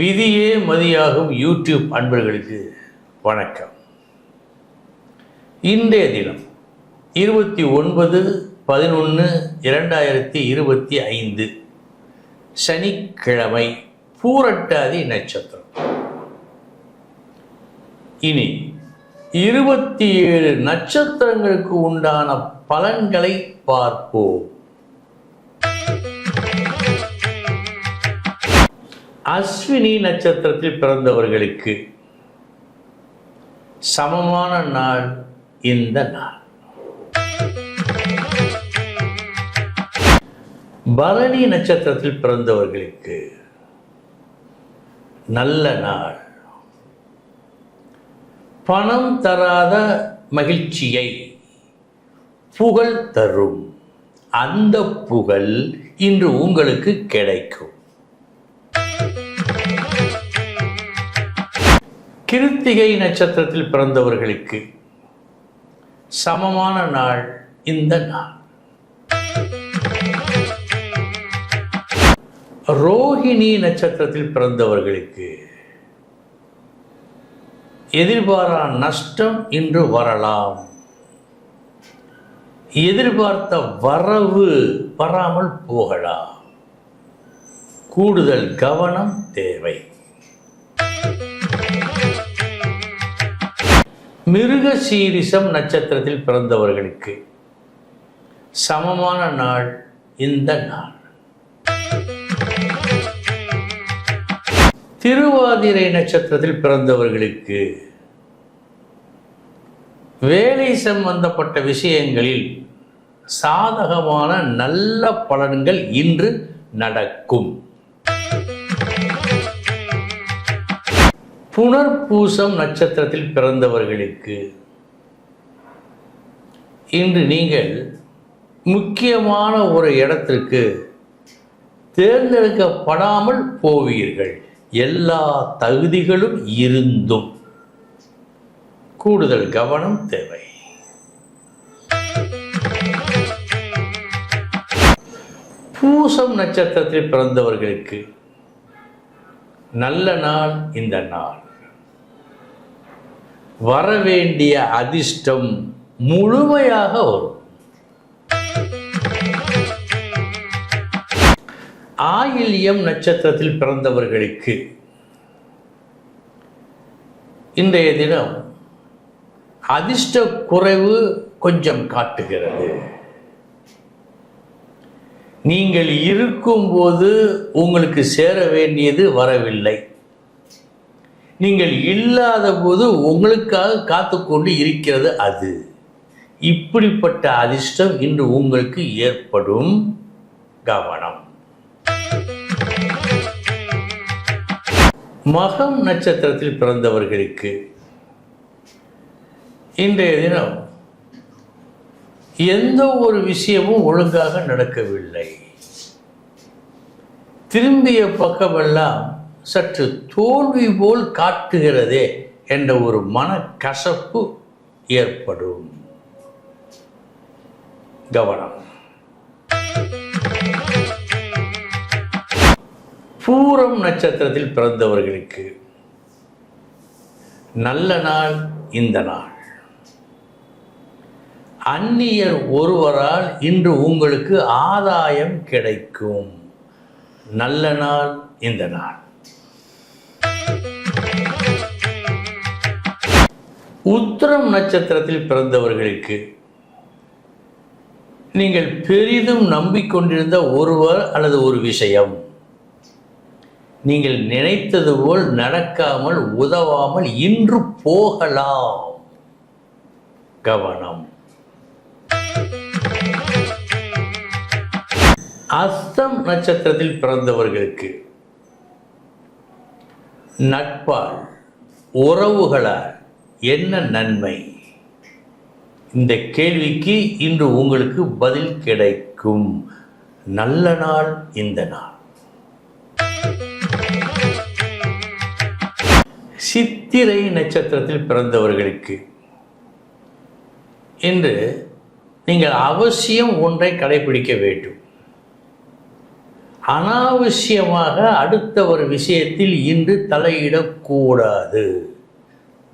விதியே மதியாகும் யூடியூப் அன்பர்களுக்கு வணக்கம். இன்றைய தினம் இருபத்தி ஒன்பது பதினொன்று இரண்டாயிரத்தி இருபத்தி ஐந்து சனிக்கிழமை பூரட்டாதி நட்சத்திரம். இனி இருபத்தி ஏழு நட்சத்திரங்களுக்கு உண்டான பலன்களை பார்ப்போம். அஸ்வினி நட்சத்திரத்தில் பிறந்தவர்களுக்கு சமமான நாள் இந்த நாள். பரணி நட்சத்திரத்தில் பிறந்தவர்களுக்கு நல்ல நாள். பணம் தராத மகிழ்ச்சியை புகழ் தரும். அந்த புகழ் இன்று உங்களுக்கு கிடைக்கும். கிருத்திகை நட்சத்திரத்தில் பிறந்தவர்களுக்கு சமமான நாள் இந்த நாள். ரோஹிணி நட்சத்திரத்தில் பிறந்தவர்களுக்கு எதிர்பாரா நஷ்டம் இன்று வரலாம். எதிர்பார்த்த வரவு வராமல் போகலாம். கூடுதல் கவனம் தேவை. மிருக சீரிசம் நட்சத்திரத்தில் பிறந்தவர்களுக்கு சமமான நாள் இந்த நாள். திருவாதிரை நட்சத்திரத்தில் பிறந்தவர்களுக்கு வேலை சம்பந்தப்பட்ட விஷயங்களில் சாதகமான நல்ல பலன்கள் இன்று நடக்கும். புனர்பூசம் நட்சத்திரத்தில் பிறந்தவர்களுக்கு இன்று நீங்கள் முக்கியமான ஒரு இடத்திற்கு தேர்ந்தெடுக்கப்படாமல் போவீர்கள். எல்லா தகுதிகளும் இருந்தும். கூடுதல் கவனம் தேவை. பூசம் நட்சத்திரத்தில் பிறந்தவர்களுக்கு நல்ல நாள் இந்த நாள். வரவேண்டிய அதிர்ஷ்டம் முழுமையாக வரும். ஆயில்யம் நட்சத்திரத்தில் பிறந்தவர்களுக்கு இன்றைய தினம் அதிர்ஷ்ட குறைவு கொஞ்சம் காட்டுகிறது. நீங்கள் இருக்கும்போது உங்களுக்கு சேர வேண்டியது வரவில்லை. நீங்கள் இல்லாத போது உங்களுக்காக காத்துக்கொண்டு இருக்கிறது அது. இப்படிப்பட்ட அதிர்ஷ்டம் இன்று உங்களுக்கு ஏற்படும். கவனம். மகம் நட்சத்திரத்தில் பிறந்தவர்களுக்கு இன்றைய தினம் எந்த ஒரு விஷயமும் ஒழுங்காக நடக்கவில்லை. திரும்பிய பக்கமெல்லாம் சற்று தோல்வி போல் காட்டுகிறதே என்ற ஒரு மனக்கசப்பு ஏற்படும். கவனம். பூரம் நட்சத்திரத்தில் பிறந்தவர்களுக்கு நல்ல நாள் இந்த நாள். அந்நியர் ஒருவரால் இன்று உங்களுக்கு ஆதாயம் கிடைக்கும். நல்ல நாள் இந்த நாள். உத்திரம் நட்சத்திரத்தில் பிறந்தவர்களுக்கு நீங்கள் பெரிதும் நம்பிக்கொண்டிருந்த ஒருவர் அல்லது ஒரு விஷயம். நீங்கள் நினைத்தது போல் நடக்காமல் உதவாமல் இன்று போகலாம். கவனம். அஸ்தம் நட்சத்திரத்தில் பிறந்தவர்களுக்கு நட்பால் உறவுகளால் என்ன நன்மை? இந்த கேள்விக்கு இன்று உங்களுக்கு பதில் கிடைக்கும். நல்ல நாள் இந்த நாள். சித்திரை நட்சத்திரத்தில் பிறந்தவர்களுக்கு இன்று நீங்கள் அவசியம் ஒன்றை கடைபிடிக்க வேண்டும். அனாவசியமாக அடுத்த ஒரு விஷயத்தில் இன்று தலையிடக்கூடாது.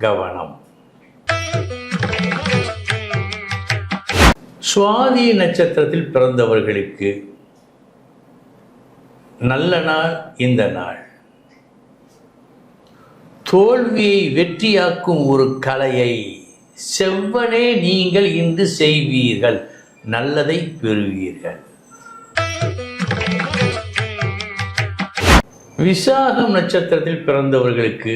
கவனம். சுவாதி நட்சத்திரத்தில் பிறந்தவர்களுக்கு நல்ல நாள் இந்த நாள். தோல்வியை வெற்றியாக்கும் ஒரு கலையை செவ்வனே நீங்கள் இன்று செய்வீர்கள் நல்லதை பெறுவீர்கள். விசாகம் நட்சத்திரத்தில் பிறந்தவர்களுக்கு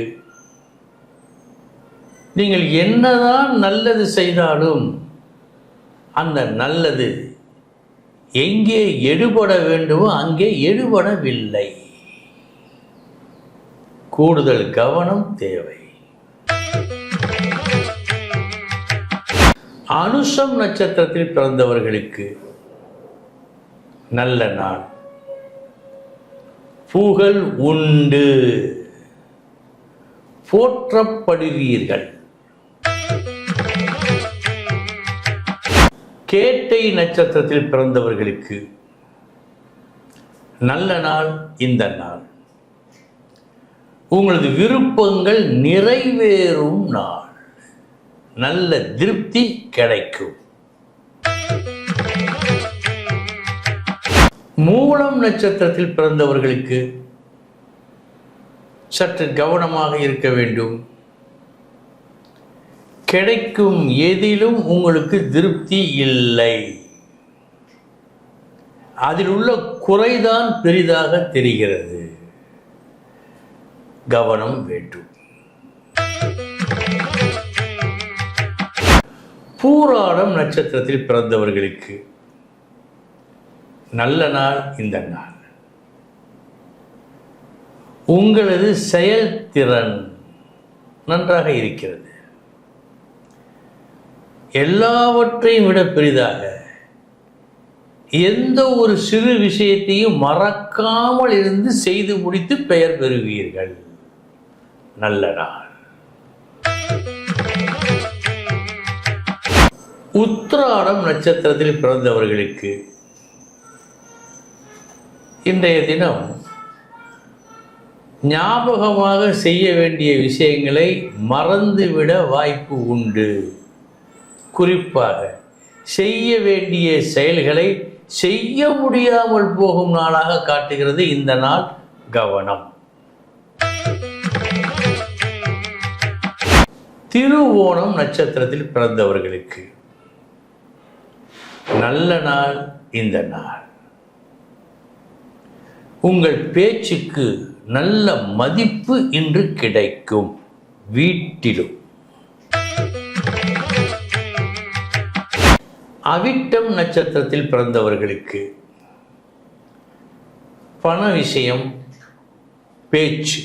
நீங்கள் என்னதான் நல்லது செய்தாலும் அந்த நல்லது எங்கே எடுபட வேண்டுமோ அங்கே எடுபடவில்லை. கூடுதல் கவனம் தேவை. அனுஷம் நட்சத்திரத்தில் பிறந்தவர்களுக்கு நல்ல நாள். புகழ் உண்டு. போற்றப்படுவீர்கள். கேட்டை நட்சத்திரத்தில் பிறந்தவர்களுக்கு நல்ல நாள் இந்த நாள். உங்களது விருப்பங்கள் நிறைவேறும் நாள். நல்ல திருப்தி கிடைக்கும். மூலம் நட்சத்திரத்தில் பிறந்தவர்களுக்கு சற்று கவனமாக இருக்க வேண்டும். கிடைக்கும் எதிலும் உங்களுக்கு திருப்தி இல்லை. அதில் உள்ள குறைதான் பெரிதாக தெரிகிறது. கவனம் வேண்டும். பூராடம் நட்சத்திரத்தில் பிறந்தவர்களுக்கு நல்ல நாள் இந்த நாள். உங்களது செயல்திறன் நன்றாக இருக்கிறது. எல்லாவற்றையும் விட பெரிதாக எந்த ஒரு சிறு விஷயத்தையும் மறக்காமல் இருந்து செய்து முடித்து பெயர் பெறுவீர்கள். நல்ல நாள். உத்திராடம் நட்சத்திரத்தில் பிறந்தவர்களுக்கு இன்றைய தினம் ஞாபகமாக செய்ய வேண்டிய விஷயங்களை மறந்துவிட வாய்ப்பு உண்டு. குறிப்பாக செய்ய வேண்டிய செயல்களை செய்ய முடியாமல் போகும் நாளாக காட்டுகிறது இந்த நாள் கவனம். திருவோணம் நட்சத்திரத்தில் பிறந்தவர்களுக்கு நல்ல நாள் இந்த நாள். உங்கள் பேச்சுக்கு நல்ல மதிப்பு இன்று கிடைக்கும் வீட்டிலும். அவிட்டம் நட்சத்திரத்தில் பிறந்தவர்களுக்கு பண விஷயம் பேச்சு.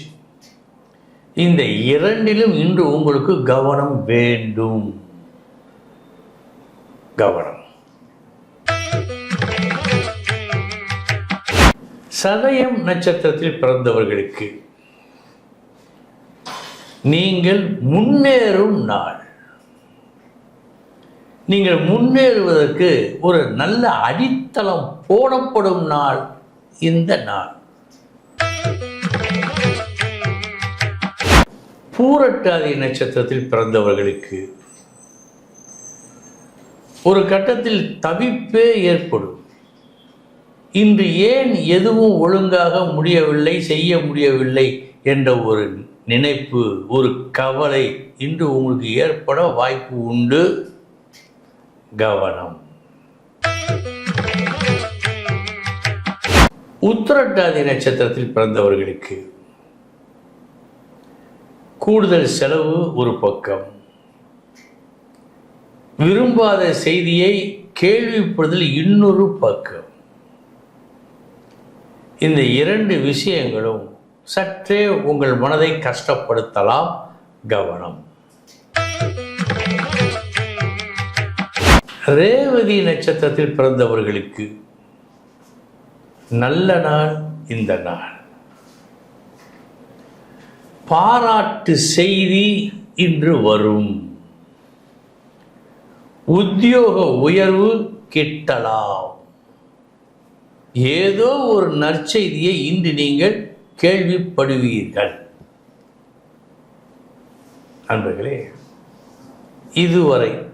இந்த இரண்டிலும் இன்று உங்களுக்கு கவனம் வேண்டும். கவனம். சதயம் நட்சத்திரத்தில் பிறந்தவர்களுக்கு நீங்கள் முன்னேறும் நாள். நீங்கள் முன்னேறுவதற்கு ஒரு நல்ல அடித்தளம் போடப்படும் நாள் இந்த நாள். பூரட்டாதி நட்சத்திரத்தில் பிறந்தவர்களுக்கு ஒரு கட்டத்தில் தவிப்பே ஏற்படும். இன்று ஏன் எதுவும் ஒழுங்காக முடியவில்லை செய்ய முடியவில்லை என்ற ஒரு நினைப்பு ஒரு கவலை இன்று உங்களுக்கு ஏற்பட வாய்ப்பு உண்டு. கவனம். உத்திரட்டாதி நட்சத்திரத்தில் பிறந்தவர்களுக்கு கூடுதல் செலவு ஒரு பக்கம். விரும்பாத செய்தியை கேள்விப்படுதல் இன்னொரு பக்கம். இந்த இரண்டு விஷயங்களும் சற்றே உங்கள் மனதை கஷ்டப்படுத்தலாம். கவனம். ரேவதி நட்சத்திரத்தில் பிறந்தவர்களுக்கு நல்ல நாள் இந்த நாள். பாராட்டு செய்தி இன்று வரும். உத்தியோக உயர்வு கிட்டலாம். ஏதோ ஒரு நற்செய்தியை இன்று நீங்கள் கேள்விப்படுவீர்கள். நண்பர்களே இதுவரை